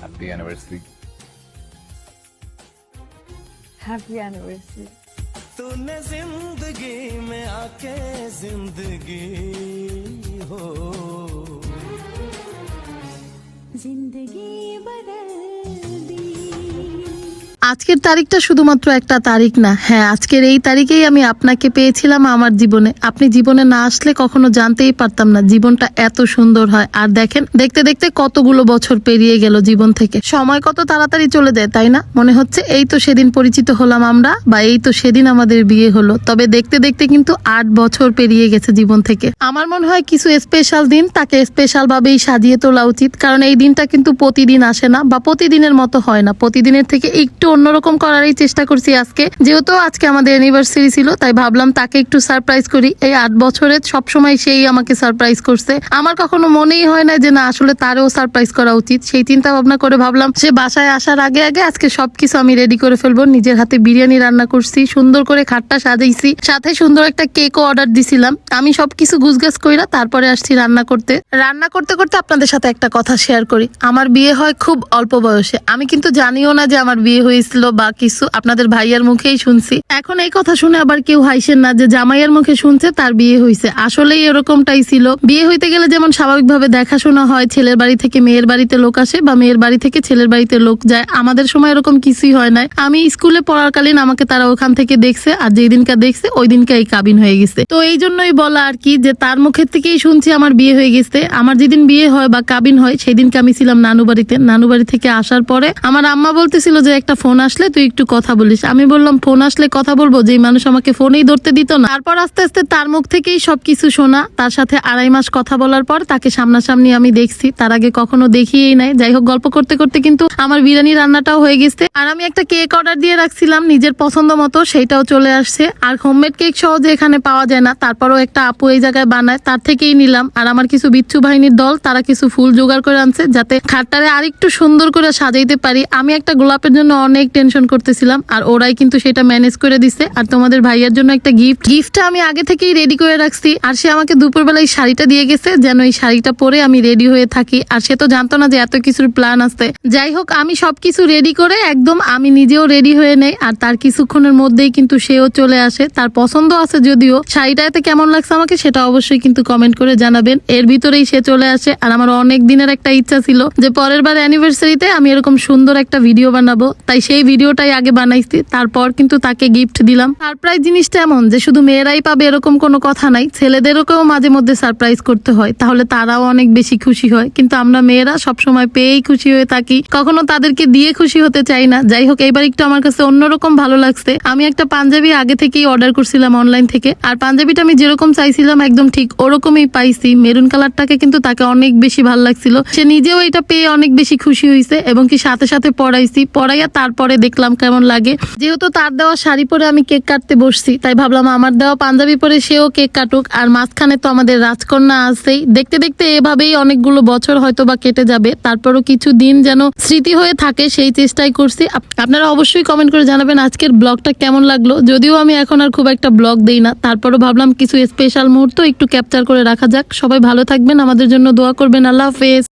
Happy anniversary Happy anniversary. तूने ज़िंदगी में आके ज़िंदगी हो ज़िंदगी बदल আজকের তারিখটা শুধুমাত্র একটা তারিখ না। হ্যাঁ আজকের এই তারিখেই আমি আপনাকে পেয়েছিলাম আমার জীবনে। আপনি জীবনে না আসলে কখনো জানতেই পারতাম না জীবনটা এত সুন্দর হয়। আর দেখেন, দেখতে দেখতে কতগুলো বছর পেরিয়ে গেল জীবন থেকে। সময় কত তাড়াতাড়ি চলে যায়, তাই না? মনে হচ্ছে এই তো সেদিন পরিচিত হলাম আমরা বা এই তো সেদিন আমাদের বিয়ে হলো। তবে দেখতে দেখতে কিন্তু আট বছর পেরিয়ে গেছে জীবন থেকে। আমার মনে হয় কিছু স্পেশাল দিন তাকে স্পেশাল ভাবেই সাজিয়ে তোলা উচিত। কারণ এই দিনটা কিন্তু প্রতিদিন আসে না বা প্রতিদিনের মতো হয় না। প্রতিদিনের থেকে একটু অন্যরকম করারই চেষ্টা করছি আজকে। যেহেতু আজকে আমাদের অ্যানিভার্সারি ছিল, তাই ভাবলাম তাকে একটু সারপ্রাইজ করি। এই আট বছরে সবসময় সেই আমাকে সারপ্রাইজ করছে। আমার কখনো মনেই হয় না যে না, আসলে তারও সারপ্রাইজ করা উচিত। সেই চিন্তা ভাবনা করে ভাবলাম, সে বাসায় আসার আগে আগে আজকে সবকিছু আমি রেডি করে ফেলব। নিজের হাতে বিরিয়ানি রান্না করছি, সুন্দর করে খাটটা সাজাইছি, সাথে সুন্দর একটা কেকও অর্ডার দিছিলাম। আমি সবকিছু গুছগাছ কইরা তারপরে আসছি রান্না করতে। রান্না করতে করতে আপনাদের সাথে একটা কথা শেয়ার করি। আমার বিয়ে হয় খুব অল্প বয়সে। আমি কিন্তু জানিও না যে আমার বিয়ে হয়েছিল বা কিছু আপনাদের ভাইয়ার মুখেই শুনছি। এখন এই কথা শুনে আবার কেউ হাইসেন না যে জামাইয়ের মুখে শুনছে, তার বিয়ে হয়েছে আসলেই এরকমটাই ছিল। বিয়ে হইতে গেলে যেমন স্বাভাবিকভাবে দেখাশোনা হয়, ছেলের বাড়ি থেকে মেয়ের বাড়িতে লোক আসে বা মেয়ের বাড়ি থেকে ছেলের বাড়িতে লোক যায়, আমাদের সময় এরকম কিছুই হয় নাই। আমি স্কুলে পড়াকালীন আমাকে তারা ওখান থেকে দেখছে আর যেই দিনকা দেখছে, ওই দিনকে এই কাবিন হয়ে গেছে। তো এই জন্যই বলা আর কি যে তার মুখের থেকেই শুনছি আমার বিয়ে হয়ে গেছে। আমার যেদিন বিয়ে হয় বা কাবিন হয় সেই দিনকে আমি ছিলাম নানু বাড়িতে নানু বাড়ি থেকে আসার পরে আমার আম্মা বলতেছিল যে একটা ফোন আসলে তুই একটু কথা বলিস। আমি বললাম, ফোন আসলে কথা বলব? যে মানুষ আমাকে ফোনেই ধরতে দিত না। তারপর আস্তে আস্তে তার মুখ থেকেই সবকিছু শোনা। তার সাথে আড়াই মাস কথা বলার পর তাকে সামনাসামনি আমি দেখছি। তার আগে কখনো দেখিয়েই নাই। যাই হোক, গল্প করতে করতে কিন্তু আমার বিরিয়ানি রান্নাটাও হয়ে গেছে। আর আমি একটা কেক অর্ডার দিয়ে রাখছিলাম নিজের পছন্দ মতো, সেইটাও চলে আসছে। আর হোমমেড কেক সহজে এখানে পাওয়া যায় না। তারপরও একটা আপু এই জায়গায় বানায়, তার থেকেই নিলাম। আর আমার কিছু বিচ্ছু বাহিনীর দল, তারা কিছু ফুল জোগাড় করে আনছে, যাতে খাটটারে আরেকটু সুন্দর করে সাজাইতে পারি। আমি একটা গোলাপের জন্য অনেক টেনশন করতেছিলাম, আর ওরাই কিন্তু সেটা ম্যানেজ করে দিছে। আর তোমাদের ভাইয়ার জন্য একটা গিফট গিফটটা আমি আগে থেকেই রেডি করে রাখছি। আর সে আমাকে দুপুরবেলা এই শাড়িটা দিয়ে গেছে, যেন এই শাড়িটা পরে আমি রেডি হয়ে থাকি। আর সে তো জানতো না যে এত কিছুর প্ল্যান আছে। যাই হোক, আমি সবকিছু রেডি করে একদম আমি নিজেও রেডি হয়ে নেই, আর তার কিছুক্ষণের মধ্যেই কিন্তু সেও চলে আসে। তার পছন্দ আছে যদিও, শাড়িটা এতে কেমন লাগছে আমাকে সেটা অবশ্যই কিন্তু কমেন্ট করে জানাবেন। এর ভিতরেই সে চলে আসে, আর আমার অনেক দিনের একটা ইচ্ছা ছিল যে পরের বার অ্যানিভার্সারিতে আমি এরকম সুন্দর একটা ভিডিও বানাবো। তাই সেই ভিডিওটাই আগে বানাইছি, তারপর কিন্তু তাকে গিফট দিলাম। সারপ্রাইজ জিনিসটা এমন যে শুধু মেয়েরাই পাবে এরকম কোনো কথা নাই, ছেলেদেরকেও মাঝে মধ্যে সারপ্রাইজ করতে হয়, তাহলে তারাও অনেক বেশি খুশি হয়। কিন্তু আমরা মেয়েরা সবসময় পেয়েই খুশি হয়ে থাকি। কখনো তাদেরকে দিয়ে খুশি হতে চাই না। যাই হোক, এবার একটু আমার কাছে অন্যরকম ভালো লাগছে। আমি একটা পাঞ্জাবি আগে থেকেই অর্ডার করছিলাম অনলাইন থেকে, আর পাঞ্জাবিটা আমি যেরকম চাইছিলাম একদম ঠিক ওরকমই পাইছি। মেরুন কালারটাকে কিন্তু তাকে অনেক বেশি ভালো লাগছিল। সে নিজেও এটা পেয়ে অনেক বেশি খুশি হয়েছে এবং কি সাথে সাথে পড়াইছি পড়াইয়া তারপরে দেখলাম কেমন লাগে। যেহেতু তার দেওয়া শাড়ি পরে আমি কেক কাটতে বসছি, তাই ভাবলাম আমার দেওয়া পাঞ্জাবি পরে সেও কেক কাটুক। আর মাঝখানে তো আমাদের রাজকন্যা আছেই। দেখতে দেখতে এভাবেই অনেকগুলো বছর হয়তো বা কেটে যাবে। তারপরও কিছু দিন যেন স্মৃতি হয়ে থাকে, সেই চেষ্টাই করছি। আপ- আপনারা অবশ্যই কমেন্ট করে জানাবেন আজকের ব্লগটা কেমন লাগল। যদিও আমি এখন আর খুব একটা ব্লগ দেই না, তারপরও ভাবলাম কিছু স্পেশাল মুহূর্ত একটু ক্যাপচার করে রাখা যাক। সবাই ভালো থাকবেন, আমাদের জন্য দোয়া করবেন। আল্লাহ হাফেজ।